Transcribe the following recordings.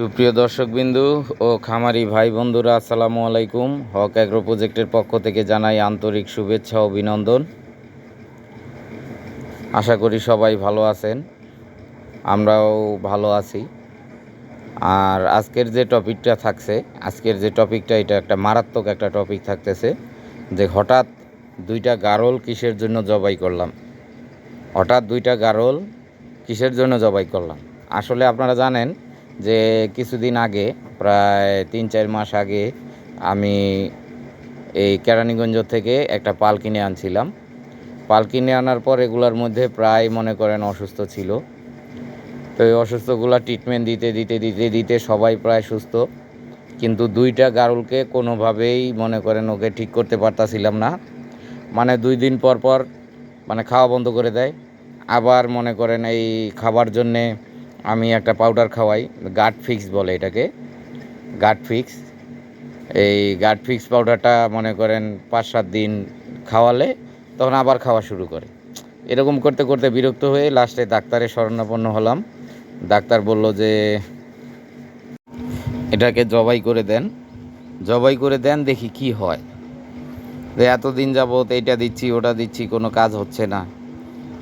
সুপ্রিয় দর্শকবিন্দু ও খামারি ভাই বন্ধুরা, আসসালামু আলাইকুম। হক অ্যাগ্রো প্রজেক্টের পক্ষ থেকে জানাই আন্তরিক শুভেচ্ছা, অভিনন্দন। আশা করি সবাই ভালো আছেন, আমরাও ভালো আছি। আর আজকের যে টপিকটা থাকছে, আজকের যে টপিকটা, এটা একটা মারাত্মক একটা টপিক থাকতেছে, যে হঠাৎ দুইটা গারল কিসের জন্য জবাই করলাম? হঠাৎ দুইটা গারল কিসের জন্য জবাই করলাম? আসলে আপনারা জানেন যে কিছুদিন আগে, প্রায় তিন, চার মাস আগে আমি এই কেরানীগঞ্জ থেকে একটা পাল কিনে আনছিলাম। পাল কিনে আনার পর এগুলোর মধ্যে প্রায় মনে করেন অসুস্থ ছিল। তো এই অসুস্থগুলো ট্রিটমেন্ট দিতে দিতে দিতে দিতে সবাই প্রায় সুস্থ। কিন্তু দুইটা গারুলকে কোনোভাবেই মনে করেন ওকে ঠিক করতে পারতাছিলাম না। মানে দুই দিন পর পর মানে খাওয়া বন্ধ করে দেয়। আবার মনে করেন এই খাবার জন্যে আমি একটা পাউডার খাওয়াই গার্ড ফিক্স বলে এটাকে গার্ড ফিক্স এই গার্ড ফিক্স পাউডারটা মনে করেন পাঁচ সাত দিন খাওয়ালে, তখন আবার খাওয়া শুরু করে। এরকম করতে করতে বিরক্ত হয়ে লাস্টে ডাক্তারের শরণাপন্ন হলাম। ডাক্তার বলল যে, এটাকে জবাই করে দেন। জবাই করে দেন, দেখি কি হয়। যে এতদিন যাবত এইটা দিচ্ছি, ওটা দিচ্ছি, কোনো কাজ হচ্ছে না।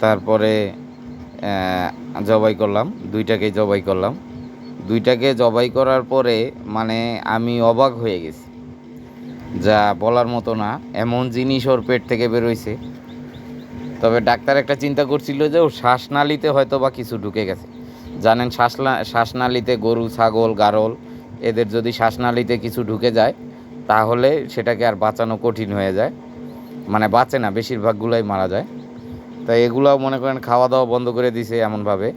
তারপরে জবাই করলাম, দুইটাকে জবাই করলাম। দুইটাকে জবাই করার পরে মানে আমি অবাক হয়ে গেছি। যা বলার মতো না, এমন জিনিস ওর পেট থেকে বেরোইছে। তবে ডাক্তার একটা চিন্তা করছিল যে, ওর শ্বাসনালীতে হয়তো বা কিছু ঢুকে গেছে। জানেন, শ্বাসনা, শ্বাসনালীতে গরু, ছাগল, গারল, এদের যদি শ্বাসনালীতে কিছু ঢুকে যায়, তাহলে সেটাকে আর বাঁচানো কঠিন হয়ে যায়। মানে বাঁচে না, বেশিরভাগগুলোই মারা যায়। তাই এগুলাও মনে করেন খাওয়া দাওয়া বন্ধ করে দিছে এমনভাবে।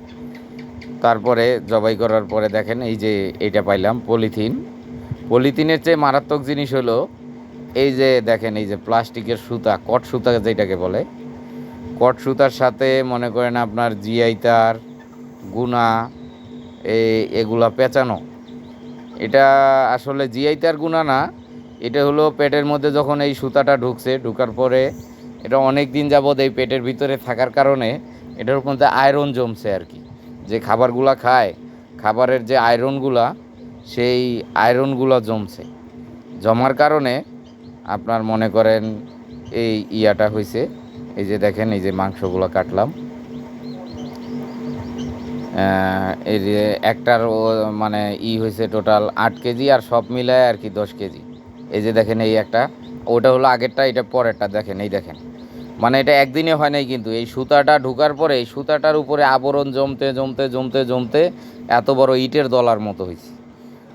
তারপরে জবাই করার পরে দেখেন এই যে এইটা পাইলাম, পলিথিন। পলিথিনের চেয়ে মারাত্মক জিনিস হলো এই যে দেখেন এই যে প্লাস্টিকের সুতা, কট সুতা যেটাকে বলে। কট সুতার সাথে মনে করেন আপনার জিআই তার এই এগুলা পেঁচানো। এটা আসলে জিআই তার গুণা না, এটা হলো পেটের মধ্যে যখন এই সুতাটা ঢুকছে, ঢুকার পরে এটা অনেক দিন যাবৎ এই পেটের ভিতরে থাকার কারণে এটার মধ্যে আয়রন জমছে আর কি। যে খাবারগুলা খায়, খাবারের যে আয়রনগুলা সেই আয়রনগুলো জমছে। জমার কারণে আপনার মনে করেন এই ইয়াটা হয়েছে এই যে দেখেন, এই যে মাংসগুলো কাটলাম। এই যে একটার মানে ই হয়েছে টোটাল আট কেজি আর সব মিলায় আর কি দশ কেজি। এই যে দেখেন, এই একটা, ওটা হলো আগেরটা, এটা পরেরটা, দেখেন, এই দেখেন। মানে এটা একদিনে হয় নাই কিন্তু। এই সুতাটা ঢুকার পরে, এই সুতাটার উপরে আবরণ জমতে জমতে জমতে জমতে এত বড় ইটের দলার মতো হয়েছে।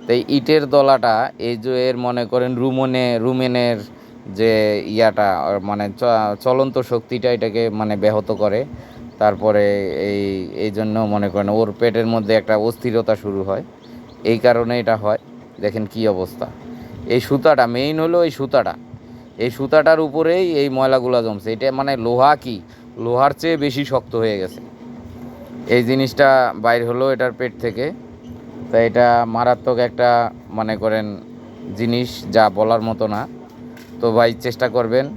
তো এই ইটের দলাটা, এই যে এর মনে করেন রুমনে, রুমেনের যে ইয়াটা মানে চলন্ত শক্তিটা এটাকে মানে ব্যাহত করে। তারপরে এই এই জন্য মনে করেন ওর পেটের মধ্যে একটা অস্থিরতা শুরু হয়। এই কারণে এটা হয়। দেখেন কি অবস্থা। এই সুতাটা মেইন হলো এই সুতাটা। এই সুতাটার উপরেই এই ময়লাগুলো জমছে। এটা মানে লোহা কি? লোহার চেয়ে বেশি শক্ত হয়ে গেছে। এই জিনিসটা বাইর হলো এটার পেট থেকে। তা এটা মারাত্মক একটা, মনে করেন, জিনিস যা বলার মতো না। তো ভাই, চেষ্টা করবেন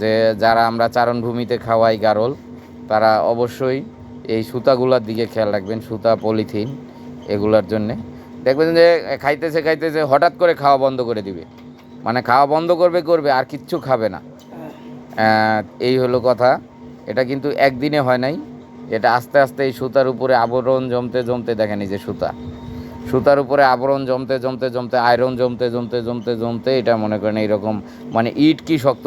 যে যারা আমরা চারণভূমিতে খাওয়াই গারল, তারা অবশ্যই এই সুতাগুলার দিকে খেয়াল রাখবেন, সুতা, পলিথিন এগুলার জন্যে। দেখবেন যে, খাইতেছে খাইতেছে, হঠাৎ করে খাওয়া বন্ধ করে দিবে। মানে খাওয়া বন্ধ করবে করবে আর কিচ্ছু খাবে না। এই হলো কথা। এটা কিন্তু একদিনে হয় নাই। এটা আস্তে আস্তে এই সুতার উপরে আবরণ জমতে জমতে দেখেনি যে সুতা। সুতার উপরে আবরণ জমতে জমতে জমতে আয়রন জমতে জমতে জমতে জমতে এটা মনে করেন এইরকম মানে ইট কি শক্ত